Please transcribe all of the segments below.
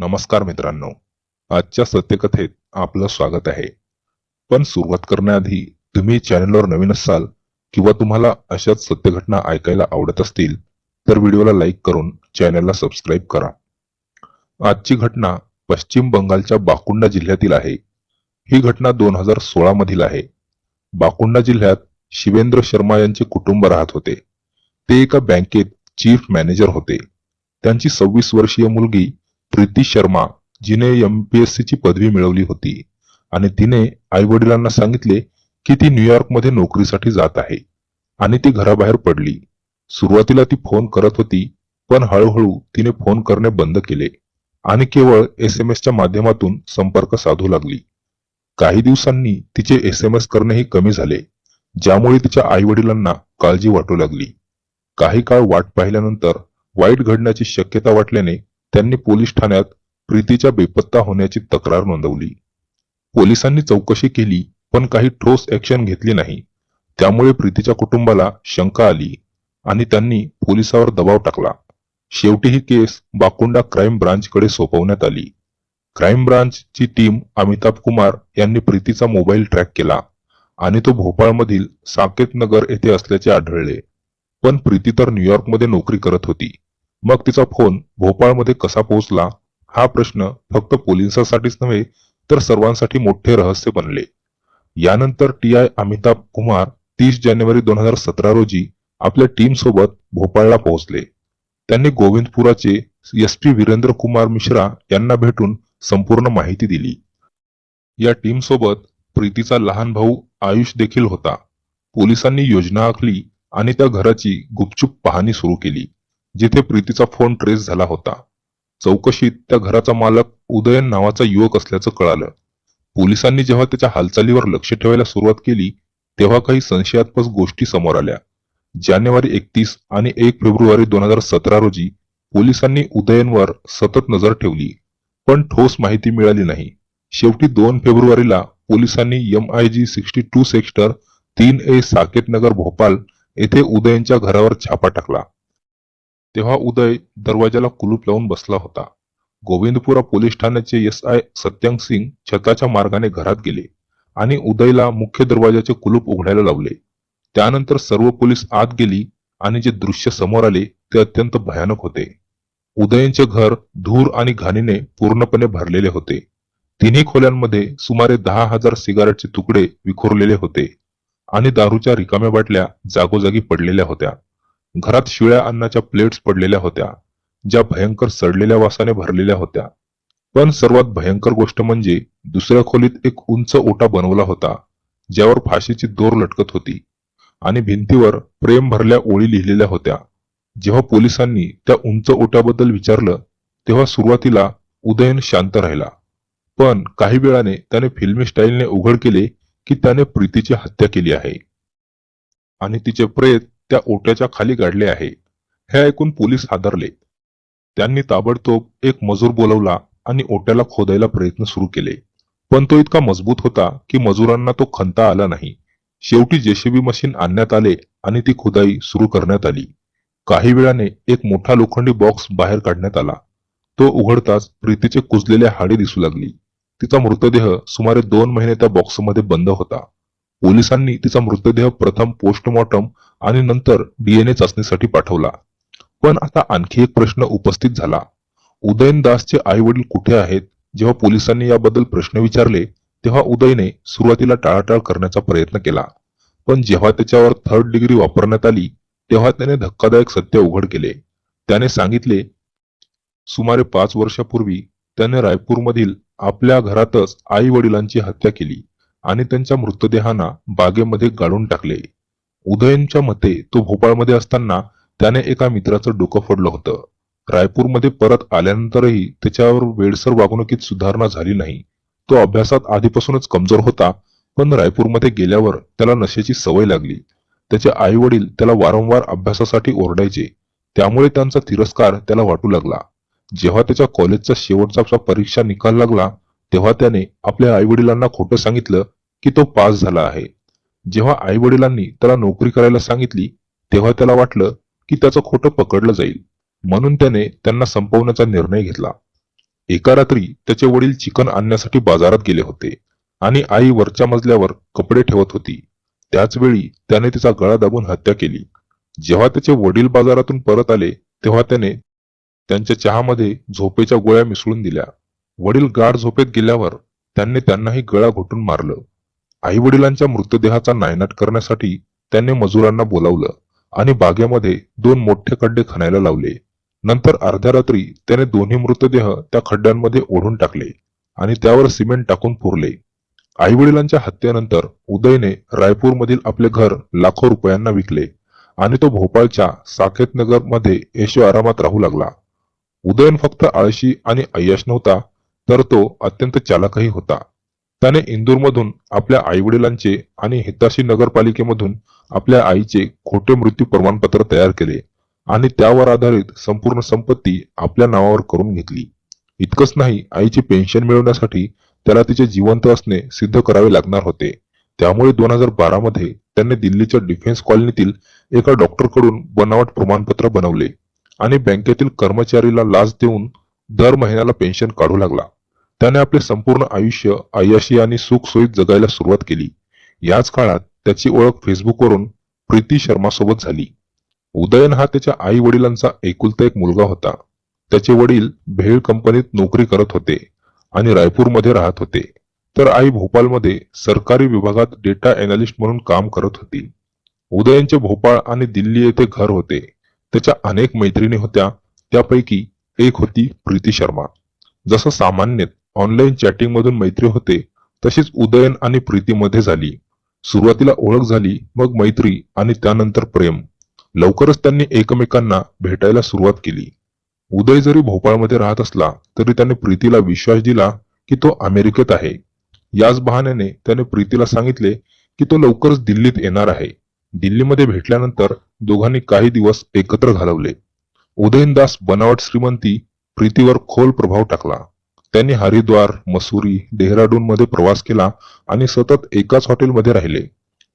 नमस्कार मित्रांनो. आजच्या सत्यकथेत आपलं स्वागत आहे. पण सुरुवात करण्याआधी तुम्ही चॅनलवर नवीन असाल किंवा तुम्हाला अशाच सत्यघटना ऐकायला आवडत असतील तर व्हिडिओला लाईक करून चॅनलला सबस्क्राईब करा. आजची घटना पश्चिम बंगालच्या बाकुंडा जिल्ह्यातील आहे. ही घटना दोन हजार सोळा मधील आहे. बाकुंडा जिल्ह्यात शिवेंद्र शर्मा यांचे कुटुंब राहत होते. ते एका बँकेत चीफ मॅनेजर होते. त्यांची सव्वीस वर्षीय मुलगी प्रीती शर्मा जिने एमपीएससी ची पदवी मिळवली होती. आणि तिने आई वडिलांना सांगितले की ती न्यूयॉर्कमध्ये नोकरीसाठी जात आहे. आणि ती घराबाहेर पडली. सुरुवातीला ती फोन करत होती पण हळूहळू तिने फोन करणे बंद केले. आणि केवळ एस एम च्या माध्यमातून संपर्क साधू लागली. काही दिवसांनी तिचे एस एम एस करणेही कमी झाले ज्यामुळे तिच्या आई वडिलांना काळजी वाटू लागली. काही काळ वाट पाहिल्यानंतर वाईट घडण्याची शक्यता वाटल्याने त्यांनी पोलीस ठाण्यात प्रीतीच्या बेपत्ता होण्याची तक्रार नोंदवली. पोलिसांनी चौकशी केली पण काही ठोस ऍक्शन घेतली नाही. त्यामुळे प्रीतीच्या कुटुंबाला शंका आली आणि त्यांनी पोलिसावर दबाव टाकला. शेवटी ही केस बाकुंडा क्राईम ब्रांचकडे सोपवण्यात आली. क्राईम ब्रांचची टीम अमिताभ कुमार यांनी प्रीतीचा मोबाईल ट्रॅक केला आणि तो भोपाळमधील साकेत नगर येथे असल्याचे आढळले. पण प्रीती तर न्यूयॉर्कमध्ये नोकरी करत होती. मग तिचा फोन भोपाळमध्ये कसा पोहोचला हा प्रश्न फक्त पोलिसांसाठीच नव्हे तर सर्वांसाठी मोठे रहस्य बनले. यानंतर टी आय अमिताभ कुमार तीस जानेवारी दोन हजार सतरा रोजी आपल्या टीम सोबत भोपाळला पोहोचले. त्यांनी गोविंदपुराचे एस पी वीरेंद्र कुमार मिश्रा यांना भेटून संपूर्ण माहिती दिली. या टीम सोबत प्रीतीचा लहान भाऊ आयुष देखील होता. पोलिसांनी योजना आखली आणि त्या घराची गुपचूप पाहणी सुरू केली. जिथे प्रीतीचा फोन ट्रेस झाला होता. चौकशीत त्या घराचा मालक उदयन नावाचा युवक असल्याचं कळालं. पोलिसांनी जेव्हा त्याच्या हालचालीवर लक्ष ठेवायला सुरुवात केली तेव्हा काही संशयास्पद गोष्टी समोर आल्या. जानेवारी एकतीस आणि एक फेब्रुवारी दोन हजार सतरा रोजी पोलिसांनी उदयनवर सतत नजर ठेवली पण ठोस माहिती मिळाली नाही. शेवटी दोन फेब्रुवारीला पोलिसांनी M I G sixty two sector तीन ए साकेत नगर भोपाल येथे उदयनच्या घरावर छापा टाकला. तेव्हा उदय दरवाजाला कुलूप लावून बसला होता. गोविंदपुरा पोलीस ठाण्याचे एस आय सत्यांग सिंग छताच्या मार्गाने घरात गेले आणि उदयला मुख्य दरवाजाचे कुलूप उघडायला लावले. त्यानंतर सर्व पोलीस आत गेली आणि जे दृश्य समोर आले ते अत्यंत भयानक होते. उदयनचे घर धूर आणि घाणीने पूर्णपणे भरलेले होते. तिन्ही खोल्यांमध्ये सुमारे दहा हजार सिगारेटचे तुकडे विखुरलेले होते आणि दारूच्या रिकाम्या बाटल्या जागोजागी पडलेल्या होत्या. घरात शिळ्या अन्नाच्या प्लेट्स पडलेल्या होत्या ज्या भयंकर सडलेल्या वासाने भरलेल्या होत्या. पण सर्वात भयंकर गोष्ट म्हणजे दुसऱ्या खोलीत एक उंच ओटा बनवला होता ज्यावर फाशीची दोर लटकत होती आणि भिंतीवर प्रेम भरल्या ओळी लिहिलेल्या होत्या. जेव्हा पोलिसांनी त्या उंच ओट्याबद्दल विचारलं तेव्हा सुरुवातीला उदयन शांत राहिला. पण काही वेळाने त्याने फिल्मी स्टाईलने उघड केले की त्याने प्रीतीची हत्या केली आहे. आणि तिचे प्रेत त्या ओट्याच्या खाली गाडले आहे. हे ऐकून पोलीस हादरले. त्यांनी ताबडतोब एक मजूर बोलवला आणि ओट्याला खोदायला प्रयत्न सुरू केले. पण तो इतका मजबूत होता की मजुरांना तो खंता आला नाही. शेवटी जेसीबी मशीन आणण्यात आले आणि ती खुदाई सुरू करण्यात आली. काही वेळाने एक मोठा लोखंडी बॉक्स बाहेर काढण्यात आला. तो उघडताच प्रीतीचे कुजलेले हाडे दिसू लागली. तिचा मृतदेह सुमारे दोन महिने त्या बॉक्समध्ये बंद होता. पोलिसांनी तिचा मृतदेह प्रथम पोस्टमॉर्टम आणि नंतर डीएनए चाचणीसाठी पाठवला. पण आता आणखी एक प्रश्न उपस्थित झाला. उदयन दासचे आई वडील कुठे आहेत? जेव्हा पोलिसांनी याबद्दल प्रश्न विचारले तेव्हा उदयने सुरुवातीला टाळाटाळ करण्याचा प्रयत्न केला. पण जेव्हा त्याच्यावर थर्ड डिग्री वापरण्यात आली तेव्हा त्याने धक्कादायक सत्य उघड केले. त्याने सांगितले सुमारे पाच वर्षापूर्वी त्याने रायपूरमधील आपल्या घरातच आई वडिलांची हत्या केली आणि त्यांच्या मृतदेहांना बागेमध्ये गाळून टाकले. उदयनच्या मते तो भोपाळमध्ये असताना त्याने एका मित्राचं डोकं फोडलं होतं. रायपूरमध्ये परत आल्यानंतरही त्याच्यावर वेडसर वागणुकीत सुधारणा झाली नाही. तो अभ्यासात आधीपासूनच कमजोर होता पण रायपूरमध्ये गेल्यावर त्याला नशेची सवय लागली. त्याचे आई वडील त्याला वारंवार अभ्यासासाठी ओरडायचे. त्यामुळे त्यांचा तिरस्कार त्याला वाटू लागला. जेव्हा त्याच्या कॉलेजचा शेवटचा परीक्षा निकाल लागला तेव्हा त्याने आपल्या आई वडिलांना खोटं सांगितलं की तो पास झाला आहे. जेव्हा आई वडिलांनी त्याला नोकरी करायला सांगितली तेव्हा त्याला वाटलं की त्याचं खोटं पकडलं जाईल. म्हणून त्याने त्यांना संपवण्याचा निर्णय घेतला. एका रात्री त्याचे वडील चिकन आणण्यासाठी बाजारात गेले होते आणि आई वरच्या मजल्यावर कपडे ठेवत होती. त्याच वेळी त्याने तिचा गळा दाबून हत्या केली. जेव्हा त्याचे वडील बाजारातून परत आले तेव्हा त्याने त्यांच्या चहामध्ये झोपेच्या गोळ्या मिसळून दिल्या. वडील गाढ झोपेत गेल्यावर त्यांनी त्यांनाही गळा घोटून मारलं. आई वडिलांच्या मृतदेहाचा नायनाट करण्यासाठी त्यांनी मजुरांना बोलावलं आणि बागेमध्ये दोन मोठे खड्डे खणायला लावले. नंतर अर्ध्या रात्री त्याने दोन्ही मृतदेह त्या खड्ड्यांमध्ये ओढून टाकले आणि त्यावर सिमेंट टाकून पुरले आई वडिलांच्या हत्येनंतर उदयने रायपूरमधील आपले घर लाखो रुपयांना विकले आणि तो भोपाळच्या साकेत नगरमध्ये आरामात राहू लागला. उदयन फक्त आळशी आणि अय्याश नव्हता तर तो अत्यंत चालकही होता. त्याने इंदूरमधून आपल्या आईवडिलांचे आणि हिताशी नगरपालिकेमधून आपल्या आईचे खोटे मृत्यू प्रमाणपत्र तयार केले आणि त्यावर आधारित संपूर्ण संपत्ती आपल्या नावावर करून घेतली. इतकंच नाही आईची पेन्शन मिळवण्यासाठी त्याला तिचे जिवंत असणे सिद्ध करावे लागणार होते. त्यामुळे दोन हजार बारा मध्ये त्यांनी दिल्लीच्या डिफेन्स कॉलनीतील एका डॉक्टरकडून बनावट प्रमाणपत्र बनवले आणि बँकेतील कर्मचारीला लाच देऊन दर महिन्याला पेन्शन काढू लागला. त्याने आपले संपूर्ण आयुष्य अय्याशी आणि सुखसोयीत जगायला सुरुवात केली. याच काळात त्याची ओळख फेसबुकवरून प्रीती शर्मा सोबत झाली. उदयन हा त्याच्या आई वडिलांचा एकुलता एक मुलगा होता. त्याचे वडील भेळ कंपनीत नोकरी करत होते आणि रायपूरमध्ये राहत होते. तर आई भोपाळमध्ये सरकारी विभागात डेटा एनालिस्ट म्हणून काम करत होती. उदयनचे भोपाळ आणि दिल्ली येथे घर होते. त्याच्या अनेक मैत्रिणी होत्या. त्यापैकी एक होती प्रीती शर्मा. जसं सामान्यतः ऑनलाईन चॅटिंग मधून मैत्री होते तशीच उदयन आणि प्रीतीमध्ये झाली. सुरुवातीला ओळख झाली मग मैत्री आणि त्यानंतर प्रेम. लवकरच त्यांनी एकमेकांना भेटायला सुरुवात केली. उदय जरी भोपाळमध्ये राहत असला तरी त्याने प्रीतीला विश्वास दिला की तो अमेरिकेत आहे. याच बहाण्याने त्याने प्रीतीला सांगितले की तो लवकरच दिल्लीत येणार आहे. दिल्लीमध्ये भेटल्यानंतर दोघांनी काही दिवस एकत्र घालवले. उदयनदास बनावट श्रीमंती प्रीतीवर खोल प्रभाव टाकला. त्यांनी हरिद्वार मसुरी डेहराडून मध्ये प्रवास केला आणि सतत एकाच हॉटेलमध्ये राहिले.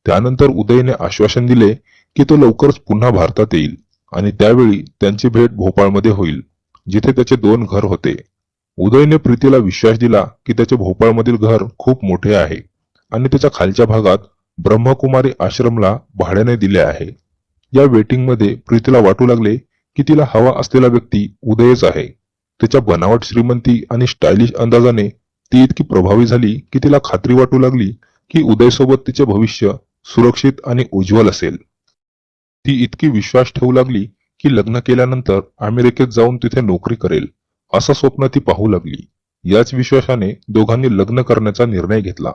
त्यानंतर उदयने आश्वासन दिले की तो लवकरच पुन्हा भारतात येईल आणि त्यावेळी त्यांची भेट भोपाळमध्ये होईल जिथे त्याचे दोन घर होते. उदयने प्रीतीला विश्वास दिला की त्याचे भोपाळमधील घर खूप मोठे आहे आणि त्याच्या खालच्या भागात ब्रह्मकुमारी आश्रमला भाड्याने दिले आहे. या वेटिंगमध्ये प्रीतीला वाटू लागले की तिला हवा असलेला व्यक्ती उदयच आहे. तिच्या बनावट श्रीमंती आणि स्टायलिश अंदाजाने ती इतकी प्रभावी झाली की तिला खात्री वाटू लागली की उदय सोबत तिचे भविष्य सुरक्षित आणि उज्ज्वल असेल. ती इतकी विश्वास ठेवू लागली की लग्न केल्यानंतर अमेरिकेत जाऊन तिथे नोकरी करेल असं स्वप्न ती पाहू लागली. याच विश्वासाने दोघांनी लग्न करण्याचा निर्णय घेतला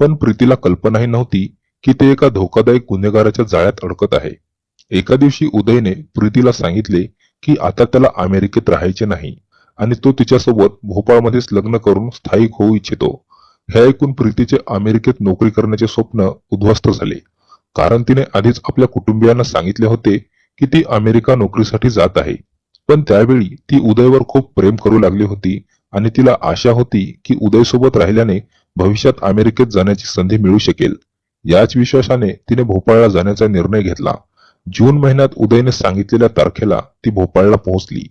पण प्रीतीला कल्पनाही नव्हती की ते एका धोकादायक गुन्हेगाराच्या जाळ्यात अडकत आहे. एका दिवशी उदयने प्रीतीला सांगितले की आता त्याला अमेरिकेत राहायचे नाही. आणि तो तिच्यासोबत भोपाळमध्येच लग्न करून स्थायिक होऊ इच्छितो. हे ऐकून प्रीतीचे अमेरिकेत नोकरी करण्याचे स्वप्न उद्ध्वस्त झाले. कारण तिने आधीच आपल्या कुटुंबियांना सांगितले होते की ती अमेरिका नोकरीसाठी जात आहे. पण त्यावेळी ती उदयवर खूप प्रेम करू लागली होती आणि तिला आशा होती की उदय सोबत राहिल्याने भविष्यात अमेरिकेत जाण्याची संधी मिळू शकेल. याच विश्वासाने तिने भोपाळला जाण्याचा निर्णय घेतला. जून महिन्यात उदयने सांगितलेल्या तारखेला ती भोपाळला पोहोचली.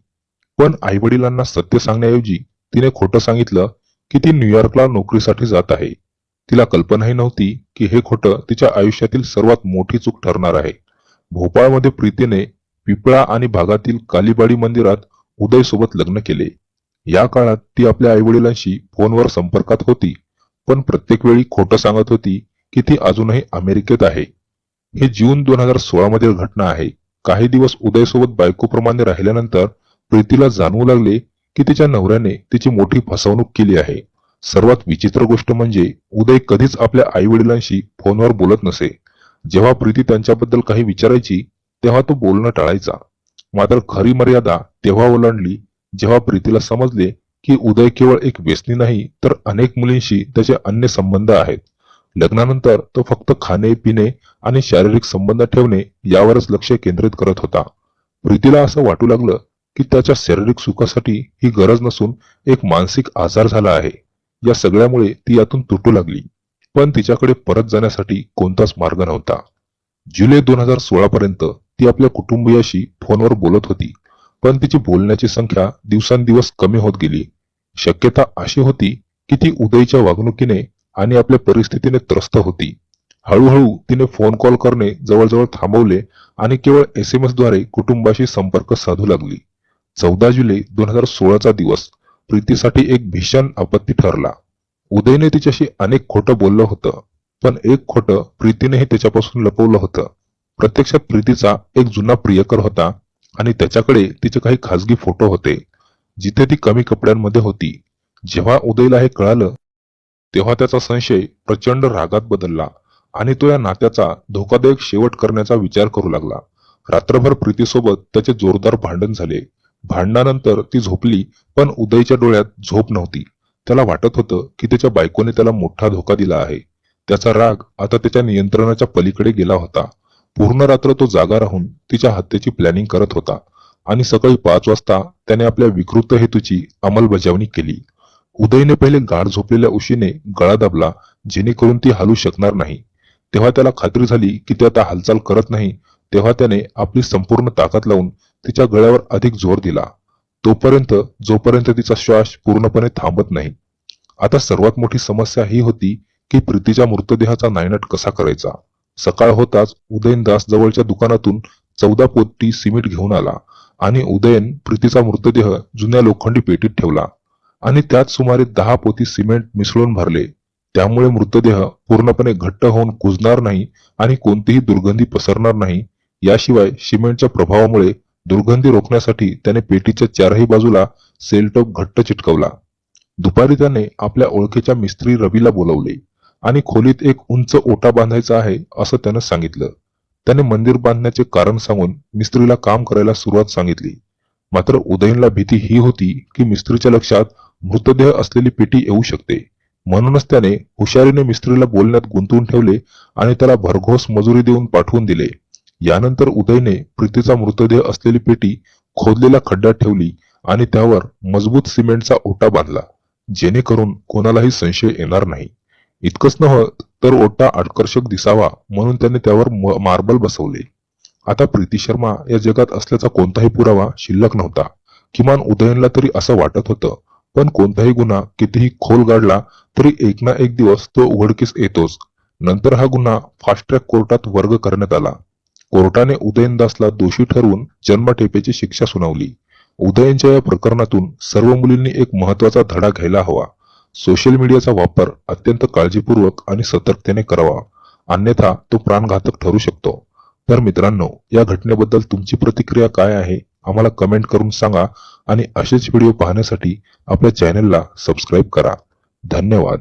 पण आई वडिलांना सत्य सांगण्याऐवजी तिने खोटं सांगितलं की ती न्यूयॉर्कला नोकरीसाठी जात आहे. तिला कल्पनाही नव्हती की हे खोटं तिच्या आयुष्यातील सर्वात मोठी चूक ठरणार आहे. भोपाळमध्ये प्रीतीने पिपळा आणि भागातील कालीबाडी मंदिरात उदय सोबत लग्न केले. या काळात ती आपल्या आईवडिलांशी फोनवर संपर्कात होती पण प्रत्येक वेळी खोटं सांगत होती की ती अजूनही अमेरिकेत आहे. हे जून दोन हजार सोळा मधील घटना आहे. काही दिवस उदय सोबत बायकोप्रमाणे राहिल्यानंतर प्रीतीला जाणवू लागले की तिच्या नवऱ्याने तिची मोठी फसवणूक केली आहे. सर्वात विचित्र गोष्ट म्हणजे उदय कधीच आपल्या आई वडिलांशी फोनवर बोलत नसे. जेव्हा प्रीती त्यांच्याबद्दल काही विचारायची तेव्हा तो बोलणं टाळायचा. मात्र खरी मर्यादा तेव्हा ओलांडली जेव्हा प्रीतीला समजले की उदय केवळ एक व्यसनी नाही तर अनेक मुलींशी त्याचे अन्य संबंध आहेत. लग्नानंतर तो फक्त खाणे पिणे आणि शारीरिक संबंध ठेवणे यावरच लक्ष केंद्रित करत होता. प्रीतीला असं वाटू लागलं की त्याच्या शारीरिक सुखासाठी ही गरज नसून एक मानसिक आजार झाला आहे. या सगळ्यामुळे ती यातून तुटू लागली. पण तिच्याकडे परत जाण्यासाठी कोणताच मार्ग नव्हता. जुलै दोन हजार सोळा पर्यंत ती आपल्या कुटुंबियाशी फोनवर बोलत होती. पण तिची बोलण्याची संख्या दिवसांदिवस कमी होत गेली. शक्यता अशी होती की ती उदयच्या वागणुकीने आणि आपल्या परिस्थितीने त्रस्त होती. हळूहळू तिने फोन कॉल करणे जवळजवळ थांबवले आणि केवळ एस एम एसद्वारे कुटुंबाशी संपर्क साधू लागली. चौदा जुलै दोन हजार सोळाचा दिवस प्रीतीसाठी एक भीषण आपत्ती ठरला. उदयने तिच्याशी अनेक खोटं बोललं होतं पण एक खोटं प्रीतीनेही त्याच्यापासून लपवलं होतं. प्रत्यक्षात प्रीतीचा एक जुना प्रियकर होता आणि त्याच्याकडे तिचे काही खासगी फोटो होते जिथे ती कमी कपड्यांमध्ये होती. जेव्हा उदयला हे कळालं तेव्हा त्याचा संशय प्रचंड रागात बदलला आणि तो या नात्याचा धोकादायक शेवट करण्याचा विचार करू लागला. रात्रभर प्रीतीसोबत त्याचे जोरदार भांडण झाले. भांडणानंतर ती झोपली पण उदयच्या डोळ्यात झोप नव्हती. त्याला वाटत होतं की त्याच्या बायकोने त्याला मोठा धोका दिला आहे. त्याचा राग आता त्याच्या नियंत्रणाच्या पलीकडे गेला होता. पूर्ण रात्र तो जागा राहून तिच्या हत्येची प्लॅनिंग करत होता आणि सकाळी पाच वाजता त्याने आपल्या विकृत हेतूची अंमलबजावणी केली. उदयने पहिले गाढ झोपलेल्या उशीने गळा दाबला जेणेकरून ती हलू शकणार नाही. तेव्हा त्याला खात्री झाली की ती आता हालचाल करत नाही. तेव्हा त्याने आपली संपूर्ण ताकद लावून तिच्या गळ्यावर अधिक जोर दिला. तोपर्यंत जोपर्यंत तिचा श्वास पूर्णपणे थांबत नाही. आता सर्वात मोठी समस्या ही होती की प्रीतीच्या मृतदेहाचा नायनाट कसा करायचा? सकाळ होताच उदयनदास जवळच्या दुकानातून चौदा पोती सिमेंट घेऊन आला आणि उदयन प्रीतीचा मृतदेह जुन्या लोखंडी पेटीत ठेवला आणि त्यात सुमारे दहा पोती सिमेंट मिसळून भरले. त्यामुळे मृतदेह पूर्णपणे घट्ट होऊन कुजणार नाही आणि कोणतीही दुर्गंधी पसरणार नाही. याशिवाय सिमेंटच्या प्रभावामुळे दुर्गंधी रोखण्यासाठी त्याने पेटीच्या चारही बाजूला सेलटॉप घट्ट चिटकवला. दुपारी त्याने आपल्या ओळखीच्या मिस्त्री रवीला बोलवले आणि खोलीत एक उंच ओटा बांधायचा आहे असं त्यानं सांगितलं. त्याने मंदिर बांधण्याचे कारण सांगून मिस्त्रीला काम करायला सुरुवात सांगितली. मात्र उदयनला भीती ही होती की मिस्त्रीच्या लक्षात मृतदेह असलेली पेटी येऊ शकते. म्हणूनच त्याने हुशारीने मिस्त्रीला बोलण्यात गुंतवून ठेवले आणि त्याला भरघोस मजुरी देऊन पाठवून दिले. यानंतर उदयने प्रीतीचा मृतदेह असलेली पेटी खोदलेल्या खड्ड्यात ठेवली आणि त्यावर मजबूत सिमेंटचा ओटा बांधला जेणेकरून कोणालाही संशय येणार नाही. इतकंच नव्ह तर ओटा आकर्षक दिसावा म्हणून त्याने त्यावर मार्बल बसवले. आता प्रीती शर्मा या जगात असल्याचा कोणताही पुरावा शिल्लक नव्हता. किमान उदयनला तरी असं वाटत होतं पण कोणताही गुन्हा कितीही खोल गाडला तरी एक ना एक दिवस तो उघडकीस येतोच. नंतर हा गुन्हा फास्ट ट्रॅक कोर्टात वर्ग करण्यात आला. कोर्टाने उदयनदासला दोषी ठरवून जन्मठेपेची शिक्षा सुनावली. उदयनच्या या प्रकरणातून सर्व मुलींनी एक महत्त्वाचा धडा घ्यायला हवा. सोशल मीडियाचा वापर अत्यंत काळजीपूर्वक आणि सतर्कतेने करावा. अन्यथा तो प्राणघातक ठरू शकतो. तर मित्रांनो या घटनेबद्दल तुमची प्रतिक्रिया काय आहे? आम्हाला कमेंट करून सांगा आणि असेच व्हिडिओ पाहण्यासाठी आपल्या चॅनलला सबस्क्राईब करा. धन्यवाद.